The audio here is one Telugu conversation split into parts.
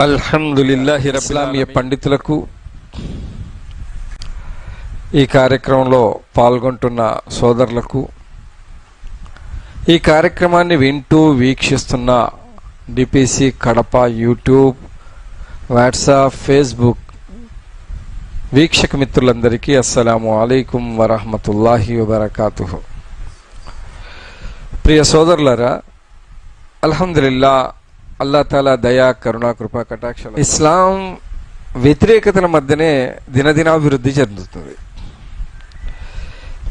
అల్హమ్దులిల్లాహి రబ్లామియ పండితులకు ఈ కార్యక్రమంలో పాల్గొంటున్న సోదరులకు ఈ కార్యక్రమాన్ని వింటూ వీక్షిస్తున్న DPC Kadapa YouTube WhatsApp Facebook వీక్షక మిత్రులందరికీ అస్సలాము అలైకుం వరహమతుల్లాహి వబర్కాతు ప్రియ సోదరులరా అల్హమ్దులిల్లా అల్లా తాలా దయా కరుణా కృపా కటాక్ష ఇస్లాం వ్యతిరేకతల మధ్యనే దినదినాభివృద్ధి చెందుతుంది.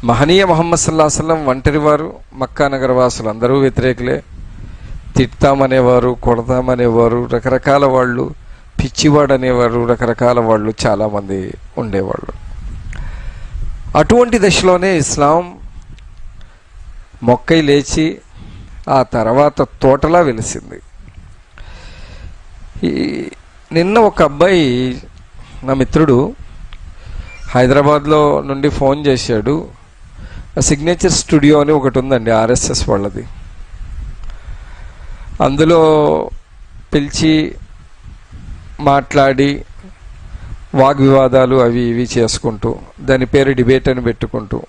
మహనీయ మొహమ్మద్ సల్లా సల్లం ఒంటరి వారు మక్కా నగర వాసులు అందరూ వ్యతిరేకులే. తిట్టామనేవారు కొడతామనేవారు రకరకాల వాళ్ళు పిచ్చివాడు అనేవారు రకరకాల వాళ్ళు చాలామంది ఉండేవాళ్ళు. అటువంటి దశలోనే ఇస్లాం మొక్కై లేచి ఆ తర్వాత తోటలా వెలిసింది. ఈ నిన్న ఒక అబ్బాయి నా మిత్రుడు హైదరాబాద్లో నుండి ఫోన్ చేశాడు. సిగ్నేచర్ స్టూడియో అని ఒకటి ఉందండి ఆర్ఎస్ఎస్ వాళ్ళది. అందులో పిలిచి మాట్లాడి వాగ్వివాదాలు అవి ఇవి చేసుకుంటూ దాని పేరు డిబేట్ అని పెట్టుకుంటూ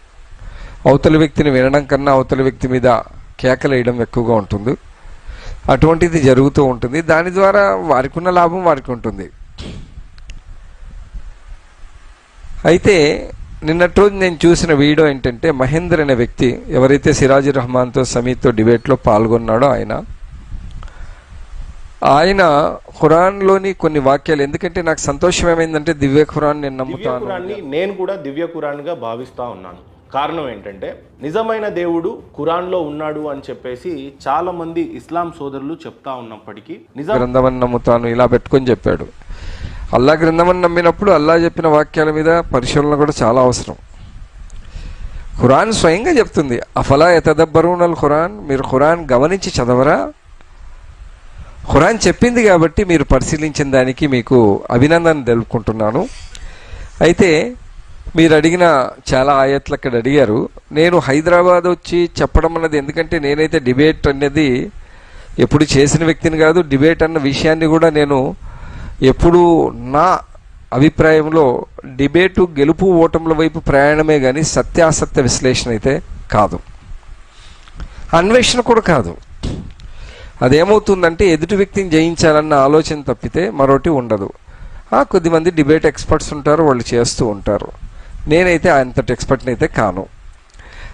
అవతల వ్యక్తిని వినడం కన్నా అవతల వ్యక్తి మీద కేకలేయడం ఎక్కువగా ఉంటుంది. అటువంటిది జరుగుతూ ఉంటుంది. దాని ద్వారా వారికి ఉన్న లాభం వారికి ఉంటుంది. అయితే నిన్నటి రోజు నేను చూసిన వీడియో ఏంటంటే మహేందర్ అనే వ్యక్తి ఎవరైతే సిరాజు రహమాన్తో సమీత్తో డిబేట్లో పాల్గొన్నాడో ఆయన. ఆయన ఖురాన్లోని కొన్ని వాక్యాలు ఎందుకంటే నాకు సంతోషం ఏమైందంటే దివ్య ఖురాన్ నేను నమ్ముతాను. నేను కూడా దివ్య ఖురాన్గా భావిస్తా ఉన్నాను. కారణం ఏంటంటే నిజమైన దేవుడు ఖురాన్లో ఉన్నాడు అని చెప్పేసి చాలా మంది ఇస్లాం సోదరులు చెప్తా ఉన్నప్పటికీ నిజ గ్రంథమని నమ్ముతాను ఇలా పెట్టుకొని చెప్పాడు. అల్లా గ్రంథమని నమ్మినప్పుడు అల్లా చెప్పిన వాక్యాల మీద పరిశీలన కూడా చాలా అవసరం. ఖురాన్ స్వయంగా చెప్తుంది అఫలా ఎతదబ్బరునల్ ఖురాన్? మీరు ఖురాన్ గమనించి చదవరా? ఖురాన్ చెప్పింది కాబట్టి మీరు పరిశీలించిన దానికి మీకు అభినందన తెలుపుకుంటున్నాను. అయితే మీరు అడిగిన చాలా ఆయత్లు అక్కడ అడిగారు. నేను హైదరాబాద్ వచ్చి చెప్పడం అన్నది ఎందుకంటే నేనైతే డిబేట్ అనేది ఎప్పుడు చేసిన వ్యక్తిని కాదు డిబేట్ అన్న విషయాన్ని కూడా నేను ఎప్పుడు నా అభిప్రాయంలో డిబేటు గెలుపు ఓటముల వైపు ప్రయాణమే కానీ సత్యాసత్య విశ్లేషణ అయితే కాదు. అన్వేషణ కూడా కాదు. అదేమవుతుందంటే ఎదుటి వ్యక్తిని జయించాలన్న ఆలోచన తప్పితే మరోటి ఉండదు. కొద్దిమంది డిబేట్ ఎక్స్పర్ట్స్ ఉంటారు వాళ్ళు చేస్తూ ఉంటారు. నేనైతే అంతటి ఎక్స్పర్ట్ని అయితే కాను.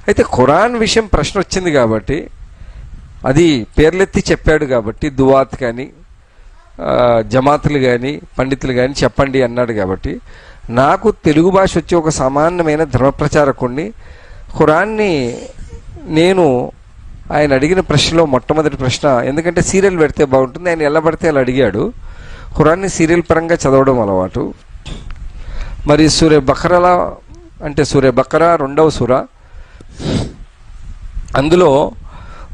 అయితే ఖురాన్ విషయం ప్రశ్న వచ్చింది కాబట్టి అది పేర్లెత్తి చెప్పాడు కాబట్టి దువాత్ కానీ జమాతులు కానీ పండితులు కానీ చెప్పండి అన్నాడు కాబట్టి నాకు తెలుగు భాష వచ్చి ఒక సామాన్యమైన ధర్మప్రచారకుణ్ణి ఖురాన్ని నేను ఆయన అడిగిన ప్రశ్నలో మొట్టమొదటి ప్రశ్న ఎందుకంటే సీరియల్ పెడితే బాగుంటుంది ఆయన ఎలా పడితే అలా అడిగాడు. ఖురాన్ని సీరియల్ పరంగా చదవడం అలవాటు. మరి సూర్య బకరలా అంటే సూర్య బకరా రెండవ సూర. అందులో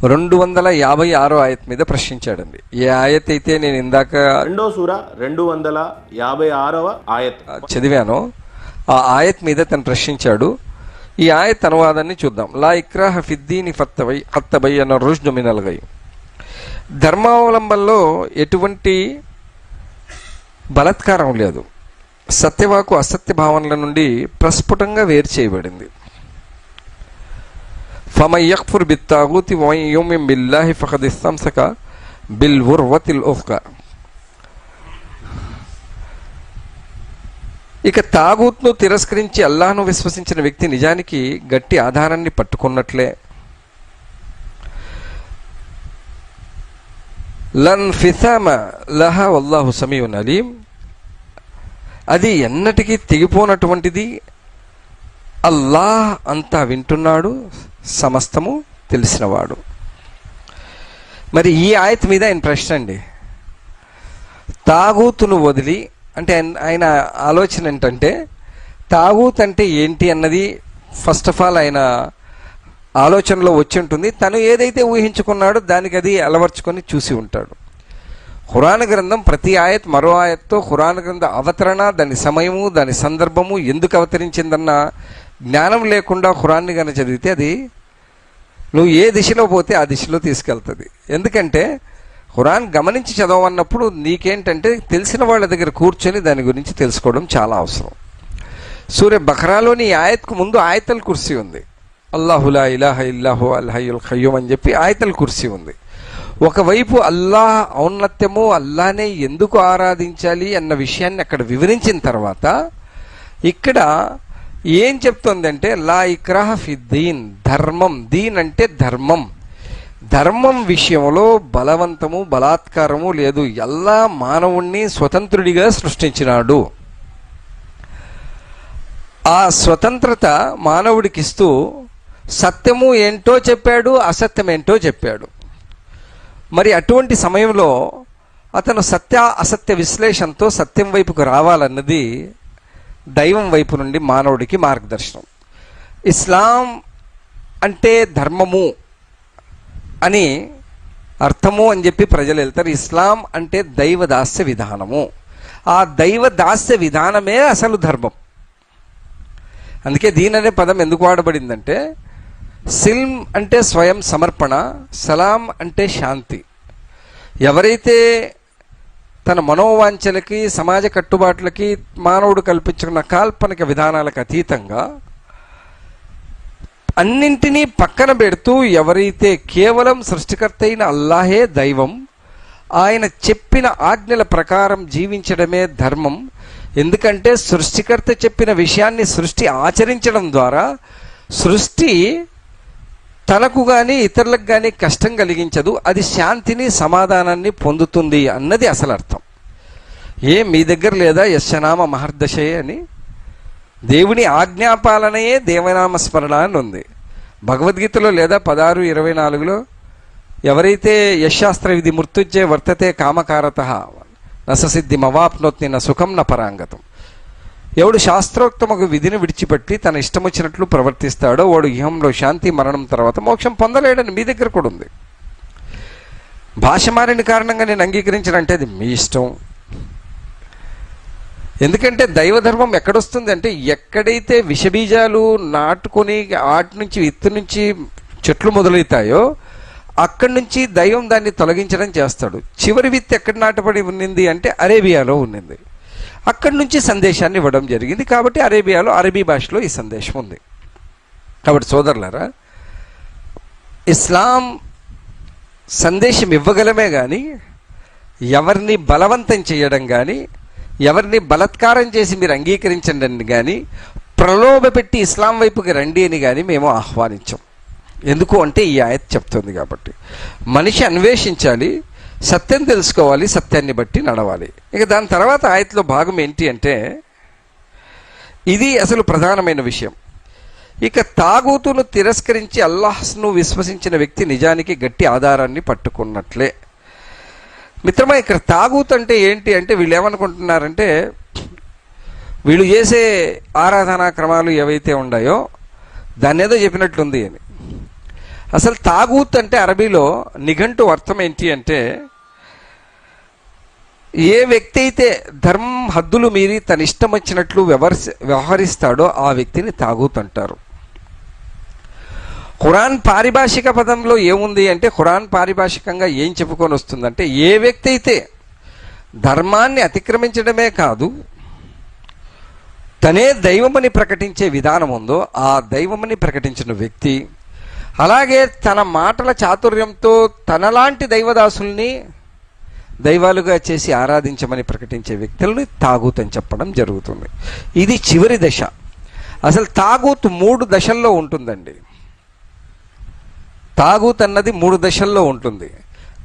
రెండు వందల యాభై ఆరో ఆయత్ మీద ప్రశ్నించాడండి. ఏ ఆయత్ అయితే నేను ఇందాక రెండో సూర రెండు వందల యాభై ఆరవ ఆయత్. చదివానో. ఆ ఆయత్ మీద తను ప్రశ్నించాడు. ఈ ఆయత్ అనువాదాన్ని చూద్దాం. లా ఇక్రాహ ఫిద్దీని ఫత్తబై హత్తబై అన్న రుజ్ను మినల్గై. ధర్మావలంబనలో ఎటువంటి బలత్కారం లేదు. సత్యవాకు అసత్య భావనల నుండి ప్రస్ఫుటంగా వేరు చేయబడింది. ఫమన్ యక్ఫుర్ బిత్తాగూతి వమన్ బిల్లాహి ఫఖద్ ఇస్తంసక బిల్ ఉర్వతిల్ ఉఫ్క. ఇక తాగూత్ను తిరస్కరించి అల్లాహ్ను విశ్వసించిన వ్యక్తి నిజానికి గట్టి ఆధారాన్ని పట్టుకున్నట్లే. లన్ ఫిసామ లహా వల్లాహు సమీఉన్ అలీం. అది ఎన్నటికీ తెగిపోనటువంటిది. అల్లాహ్ అంతా వింటున్నాడు సమస్తము తెలిసినవాడు. మరి ఈ ఆయత్ మీద ఆయన ప్రశ్న అండి. తాగూతును వదిలి అంటే ఆయన- ఆయన ఆలోచన ఏంటంటే తాగూత్ అంటే ఏంటి అన్నది ఫస్ట్ ఆఫ్ ఆల్ ఆయన ఆలోచనలో వచ్చి ఉంటుంది. తను ఏదైతే ఊహించుకున్నాడో దానికి అది అలవర్చుకొని చూసి ఉంటాడు. ఖురాన్ గ్రంథం ప్రతి ఆయత్ మరో ఆయత్తో ఖురాన్ గ్రంథ అవతరణ దాని సమయము దాని సందర్భము ఎందుకు అవతరించిందన్న జ్ఞానం లేకుండా ఖురాన్ని కనుక చదివితే అది నువ్వు ఏ దిశలో పోతే ఆ దిశలో తీసుకెళ్తుంది. ఎందుకంటే ఖురాన్ గమనించి చదవన్నప్పుడు నీకేంటంటే తెలిసిన వాళ్ళ దగ్గర కూర్చొని దాని గురించి తెలుసుకోవడం చాలా అవసరం. సూర్య బక్రాలోని ఆయత్కు ముందు ఆయతల్ కుర్సీ ఉంది. అల్లాహులా ఇలాహ ఇల్లాహు అల్హయుల్ ఖయ్యూమ్ అని చెప్పి ఆయతల్ కుర్సీ ఉంది. ఒకవైపు అల్లాహ్ ఔన్నత్యము అల్లానే ఎందుకు ఆరాధించాలి అన్న విషయాన్ని అక్కడ వివరించిన తర్వాత ఇక్కడ ఏం చెప్తోందంటే లా ఇక్రాహ ఫి దీన్ ధర్మం. దీన్ అంటే ధర్మం. ధర్మం విషయంలో బలవంతము బలాత్కారము లేదు. ఎల్లా మానవుణ్ణి స్వతంత్రుడిగా సృష్టించినాడు. ఆ స్వతంత్రత మానవుడికిస్తూ సత్యము ఏంటో చెప్పాడు అసత్యం ఏంటో చెప్పాడు. మరి అటువంటి సమయంలో అతను సత్య అసత్య విశ్లేషణతో సత్యం వైపుకు రావాలన్నది దైవం వైపు నుండి మానవుడికి మార్గదర్శనం. ఇస్లాం అంటే ధర్మము అని అర్థము అని చెప్పి ప్రజలు వెళ్తారు. ఇస్లాం అంటే దైవ దాస్య విధానము. ఆ దైవ దాస్య విధానమే అసలు ధర్మం. అందుకే దీని అనే పదం ఎందుకు వాడబడిందంటే సిల్మ్ అంటే స్వయం సమర్పణ సలాం అంటే శాంతి. ఎవరైతే తన మనోవాంఛలకి సమాజ కట్టుబాట్లకి మానవుడు కల్పించుకున్న కాల్పనిక విధానాలకు అతీతంగా అన్నింటినీ పక్కన పెడుతూ ఎవరైతే కేవలం సృష్టికర్త అయిన అల్లాహే దైవం ఆయన చెప్పిన ఆజ్ఞల ప్రకారం జీవించడమే ధర్మం. ఎందుకంటే సృష్టికర్త చెప్పిన విషయాన్ని సృష్టి ఆచరించడం ద్వారా సృష్టి తనకు కానీ ఇతరులకు కానీ కష్టం కలిగించదు. అది శాంతిని సమాధానాన్ని పొందుతుంది అన్నది అసలు అర్థం. ఏ మీ దగ్గర లేదా యశనామ మహర్దశయే అని? దేవుని ఆజ్ఞాపాలనయే దేవనామ స్మరణ అని ఉంది. భగవద్గీతలో లేదా పదహారు ఇరవై నాలుగులో ఎవరైతే యశాస్త్ర విధి మృత్యుజ్జే వర్తతే కామకారత నససిద్ధి మవాప్నోత్ని న సుఖం న పరాంగతం. ఎవడు శాస్త్రోక్తమకు విధిని విడిచిపెట్టి తన ఇష్టం వచ్చినట్లు ప్రవర్తిస్తాడో వాడు ఇహంలో శాంతి మరణం తర్వాత మోక్షం పొందలేడని మీ దగ్గర కూడా ఉంది. భాష మారిన కారణంగా నేను అంగీకరించనంటే అది మీ ఇష్టం. ఎందుకంటే దైవధర్మం ఎక్కడొస్తుంది అంటే ఎక్కడైతే విషబీజాలు నాటుకొని వాటి నుంచి విత్తు నుంచి చెట్లు మొదలవుతాయో అక్కడి నుంచి దైవం దాన్ని తొలగించడం చేస్తాడు. చివరి విత్తు ఎక్కడ నాటబడి ఉన్నింది అంటే అరేబియాలో ఉన్నింది. అక్కడి నుంచి సందేశాన్ని ఇవ్వడం జరిగింది. కాబట్టి అరేబియాలో అరబీ భాషలో ఈ సందేశం ఉంది. కాబట్టి సోదరులారా ఇస్లాం సందేశం ఇవ్వగలమే కానీ ఎవరిని బలవంతం చేయడం కానీ ఎవరిని బలత్కారం చేసి మీరు అంగీకరించండి అని కానీ ప్రలోభ పెట్టి ఇస్లాం వైపుకి రండి అని కానీ మేము ఆహ్వానించాం. ఎందుకు అంటే ఈ ఆయత్ చెప్తుంది కాబట్టి. మనిషి అన్వేషించాలి సత్యం తెలుసుకోవాలి సత్యాన్ని బట్టి నడవాలి. ఇక దాని తర్వాత ఆయతలో భాగం ఏంటి అంటే ఇది అసలు ప్రధానమైన విషయం. ఇక తాగూతును తిరస్కరించి అల్లాహ్ను విశ్వసించిన వ్యక్తి నిజానికి గట్టి ఆధారాన్ని పట్టుకున్నట్లే. మిత్రమా ఇక్కడ తాగూత్ అంటే ఏంటి అంటే వీళ్ళు ఏమనుకుంటున్నారంటే వీళ్ళు చేసే ఆరాధనా క్రమాలు ఏవైతే ఉన్నాయో దాన్ని ఏదో చెప్పినట్లుంది అని. అసలు తాగూత్ అంటే అరబీలో నిఘంటు అర్థం ఏంటి అంటే ఏ వ్యక్తి అయితే ధర్మం హద్దులు మీరి తన ఇష్టం వచ్చినట్లు వ్యవహరిస్తాడో ఆ వ్యక్తిని తాగూత్ అంటారు. ఖురాన్ పారిభాషిక పదంలో ఏముంది అంటే ఖురాన్ పారిభాషికంగా ఏం చెప్పుకొని వస్తుందంటే ఏ వ్యక్తి అయితే ధర్మాన్ని అతిక్రమించడమే కాదు తనే దైవమని ప్రకటించే విధానం ఉందో ఆ దైవమని ప్రకటించిన వ్యక్తి అలాగే తన మాటల చాతుర్యంతో తనలాంటి దైవదాసుల్ని దైవాలుగా చేసి ఆరాధించమని ప్రకటించే వ్యక్తులను తాగూత్ అని చెప్పడం జరుగుతుంది. ఇది చివరి దశ. అసలు తాగూత్ మూడు దశల్లో ఉంటుందండి. తాగూత్ అన్నది మూడు దశల్లో ఉంటుంది.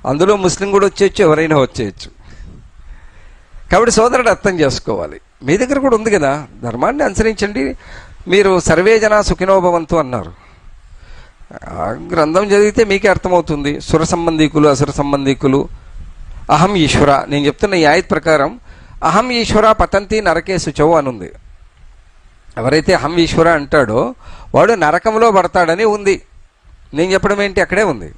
అందులో ముస్లిం కూడా వచ్చేయచ్చు ఎవరైనా వచ్చేయచ్చు. కాబట్టి సోదరుడు అర్థం చేసుకోవాలి. మీ దగ్గర కూడా ఉంది కదా? ధర్మాన్ని అనుసరించండి. మీరు సర్వేజన సుఖినోభవంతు అన్నారు. గ్రంథం చదివితే మీకే అర్థమవుతుంది. సుర సంబంధీకులు అసుర సంబంధీకులు. అహం ఈశ్వర. నేను చెప్తున్న ఈ ఆయత్ ప్రకారం అహం ఈశ్వర పతంతి నరకే శుచవు అనుంది. ఎవరైతే అహం ఈశ్వర అంటాడో వాడు నరకంలో పడతాడని ఉంది. నేను చెప్పడం ఏంటి? అక్కడే ఉంది.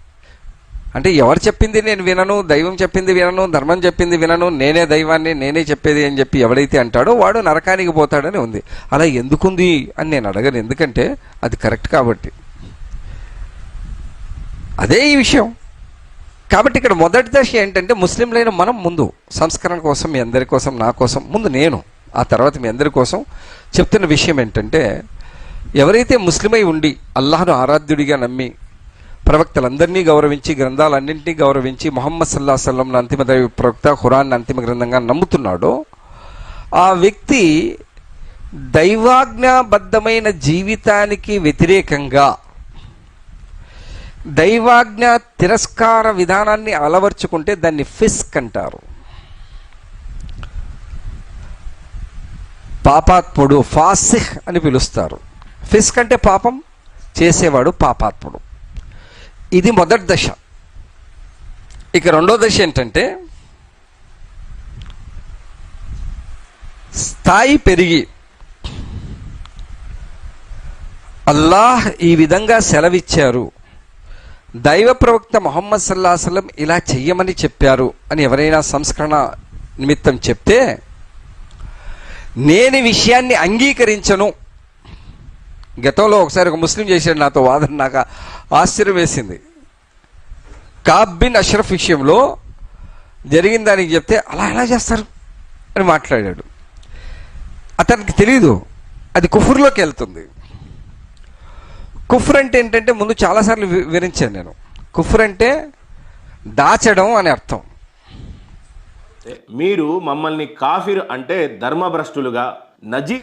అంటే ఎవరు చెప్పింది నేను వినను దైవం చెప్పింది వినను ధర్మం చెప్పింది వినను నేనే దైవాన్ని నేనే చెప్పేది అని చెప్పి ఎవడైతే అంటాడో వాడు నరకానికి పోతాడని ఉంది. అలా ఎందుకుంది అని నేను అడగను. ఎందుకంటే అది కరెక్ట్ కాబట్టి. అదే ఈ విషయం. కాబట్టి ఇక్కడ మొదటి దశ ఏంటంటే ముస్లింలైన మనం ముందు సంస్కరణ కోసం మీ అందరి కోసం నా కోసం ముందు నేను ఆ తర్వాత మీ అందరి కోసం చెప్తున్న విషయం ఏంటంటే ఎవరైతే ముస్లిమై ఉండి అల్లాహను ఆరాధ్యుడిగా నమ్మి ప్రవక్తలందరినీ గౌరవించి గ్రంథాలన్నింటినీ గౌరవించి మొహమ్మద్ సల్లా సల్లం అంతిమ దైవ ప్రవక్త ఖురాన్ అంతిమ గ్రంథంగా నమ్ముతున్నాడో ఆ వ్యక్తి దైవాజ్ఞాబద్ధమైన జీవితానికి వ్యతిరేకంగా దైవాజ్ఞ తిరస్కార విధానాన్ని అలవర్చుకుంటే దాన్ని ఫిస్క్ అంటారు. పాపాత్ముడు ఫాసిహ్ అని పిలుస్తారు. ఫిస్క్ అంటే పాపం చేసేవాడు పాపాత్ముడు. ఇది మొదటి దశ. ఇక రెండో దశ ఏంటంటే స్థాయి పెరిగి అల్లాహ్ ఈ విధంగా సెలవిచ్చారు. దైవ ప్రవక్త మొహమ్మద్ సల్లాహసలం ఇలా చెయ్యమని చెప్పారు అని ఎవరైనా సంస్కరణ నిమిత్తం చెప్తే నేను విషయాన్ని అంగీకరించను. గతంలో ఒకసారి ఒక ముస్లిం చేశాడు నాతో వాదన నాకు ఆశ్చర్యం వేసింది. కాబ్ బిన్ అష్రఫ్ విషయంలో జరిగిన దానికి చెప్తే అలా ఎలా చేస్తారు? అని మాట్లాడాడు. అతనికి తెలీదు. అది కుఫుర్లోకి వెళ్తుంది. కుఫ్ర్ అంటే ఏంటంటే ముందు చాలాసార్లు వివరించాను నేను. కుఫ్ర్ అంటే దాచడం అని అర్థం. మీరు మమ్మల్ని కాఫిర్ అంటే ధర్మభ్రష్టులుగా నజీ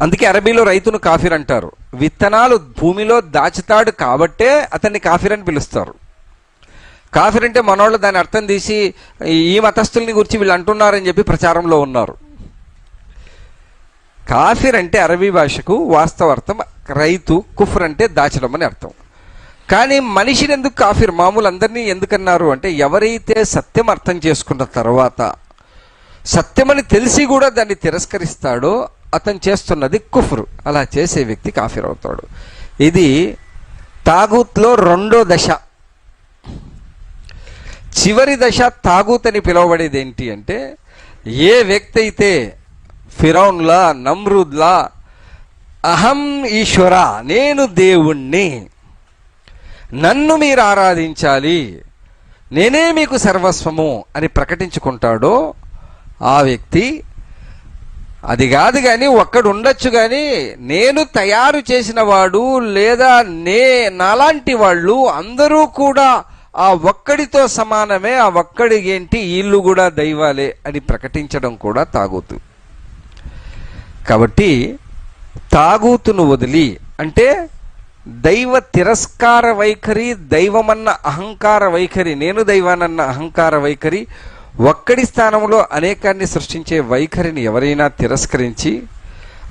అందుకే అరబీలో రైతును కాఫిర్ అంటారు. విత్తనాలు భూమిలో దాచుతాడు కాబట్టే అతన్ని కాఫిర్ అని పిలుస్తారు. కాఫిర్ అంటే మనోళ్ళు దాని అర్థం తీసి ఈ మతస్థుల్ని గురించి వీళ్ళు అంటున్నారని చెప్పి ప్రచారంలో ఉన్నారు. కాఫిర్ అంటే అరబీ భాషకు వాస్తవ అర్థం రైతు కుఫర్ అంటే దాచడం అని అర్థం. కానీ మనిషిని ఎందుకు కాఫిర్? మామూలు అందరినీ ఎందుకన్నారు అంటే ఎవరైతే సత్యం అర్థం చేసుకున్న తర్వాత సత్యమని తెలిసి కూడా దాన్ని తిరస్కరిస్తాడో అతను చేస్తున్నది కుఫ్రు. అలా చేసే వ్యక్తి కాఫీర్ అవుతాడు. ఇది తాగూత్లో రెండో దశ. చివరి దశ తాగూత్ అని పిలువబడేది ఏంటి అంటే ఏ వ్యక్తి అయితే ఫిరౌన్లా నమ్రూద్లా అహం ఈశ్వర నేను దేవుణ్ణి. నన్ను మీరు ఆరాధించాలి. నేనే మీకు సర్వస్వము అని ప్రకటించుకుంటాడో ఆ వ్యక్తి అది కాదు కానీ ఒక్కడు ఉండొచ్చు కానీ నేను తయారు చేసిన వాడు లేదా నే నాలాంటి వాళ్ళు అందరూ కూడా ఆ ఒక్కడితో సమానమే ఆ ఒక్కడి ఏంటి వీళ్ళు కూడా దైవాలే అని ప్రకటించడం కూడా తాగుతు కాబట్టి తాగూతును వదిలి. అంటే దైవ తిరస్కార వైఖరి దైవమన్న అహంకార వైఖరి. నేను దైవానన్న అహంకార వైఖరి. ఒక్కడి స్థానంలో అనేకాన్ని సృష్టించే వైఖరిని ఎవరైనా తిరస్కరించి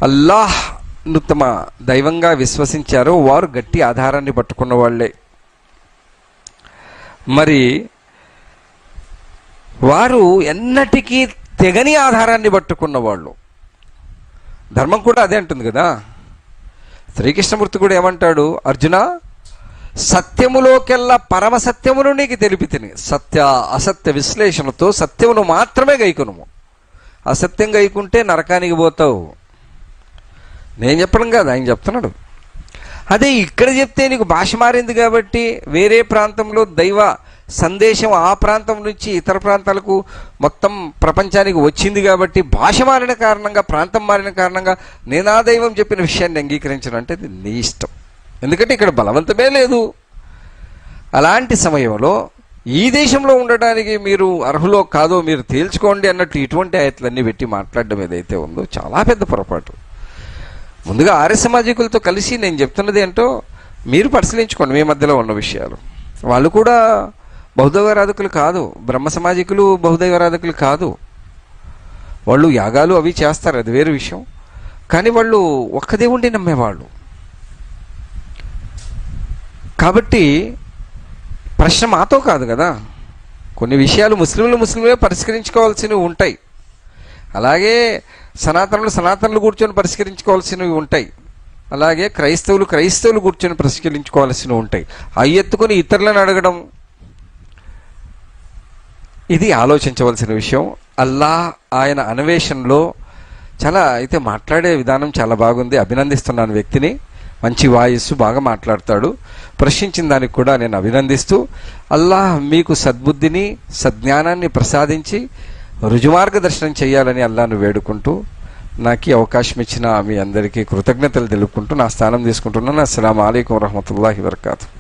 అల్లాహ్ తమ దైవంగా విశ్వసించారో వారు గట్టి ఆధారాన్ని పట్టుకున్న వాళ్ళే. మరి వారు ఎన్నటికీ తెగని ఆధారాన్ని పట్టుకున్న వాళ్ళు. ధర్మం కూడా అదే అంటుంది కదా. శ్రీకృష్ణమూర్తి కూడా ఏమంటాడు? అర్జున సత్యములోకెల్లా పరమ సత్యమును నీకు తెలిపి తిని సత్య అసత్య విశ్లేషణతో సత్యమును మాత్రమే గైకును అసత్యం గైకుంటే నరకానికి పోతావు. నేను చెప్పడం కాదు ఆయన చెప్తున్నాడు. అదే ఇక్కడ చెప్తే నీకు భాష మారింది కాబట్టి వేరే ప్రాంతంలో దైవ సందేశం ఆ ప్రాంతం నుంచి ఇతర ప్రాంతాలకు మొత్తం ప్రపంచానికి వచ్చింది కాబట్టి భాష మారిన కారణంగా ప్రాంతం మారిన కారణంగా నేనా దైవం చెప్పిన విషయాన్ని అంగీకరించడం అంటే అది నీ ఇష్టం. ఎందుకంటే ఇక్కడ బలవంతమే లేదు. అలాంటి సమయంలో ఈ దేశంలో ఉండడానికి మీరు అర్హులో కాదో మీరు తేల్చుకోండి అన్నట్టు ఇటువంటి ఆయతలన్నీ పెట్టి మాట్లాడడం ఏదైతే ఉందో చాలా పెద్ద పొరపాటు. ముందుగా ఆర్య సామాజికులతో కలిసి నేను చెప్తున్నది ఏంటో మీరు పరిశీలించుకోండి మీ మధ్యలో ఉన్న విషయాలు. వాళ్ళు కూడా బహుదైవారాధకులు కాదు. బ్రహ్మ సమాజికులు బహుదైవారాధకులు కాదు. వాళ్ళు యాగాలు అవి చేస్తారు. అది వేరే విషయం. కానీ వాళ్ళు ఒక్క దేవుణ్ణి నమ్మేవాళ్ళు. కాబట్టి ప్రశ్న మాతో కాదు కదా. కొన్ని విషయాలు ముస్లింలు ముస్లింలే పరిష్కరించుకోవాల్సినవి ఉంటాయి. అలాగే సనాతనులు సనాతనులు కూర్చొని పరిష్కరించుకోవాల్సినవి ఉంటాయి. అలాగే క్రైస్తవులు క్రైస్తవులు కూర్చొని పరిష్కరించుకోవాల్సినవి ఉంటాయి. అవి ఎత్తుకొని ఇతరులను అడగడం ఇది ఆలోచించవలసిన విషయం. అల్లా ఆయన అన్వేషణలో చాలా అయితే మాట్లాడే విధానం చాలా బాగుంది. అభినందిస్తున్నాను వ్యక్తిని. మంచి వాయిస్ బాగా మాట్లాడతాడు. ప్రశ్నించిన దానికి కూడా నేను అభినందిస్తూ అల్లాహ్ మీకు సద్బుద్ధిని సజ్ఞానాన్ని ప్రసాదించి రుజుమార్గ దర్శనం చేయాలని అల్లాను వేడుకుంటూ నాకు అవకాశం ఇచ్చిన మీ అందరికీ కృతజ్ఞతలు తెలుపుకుంటూ నా స్థానం తీసుకుంటున్నాను. అస్సలం అయికం వరహమూల వరకాతూ.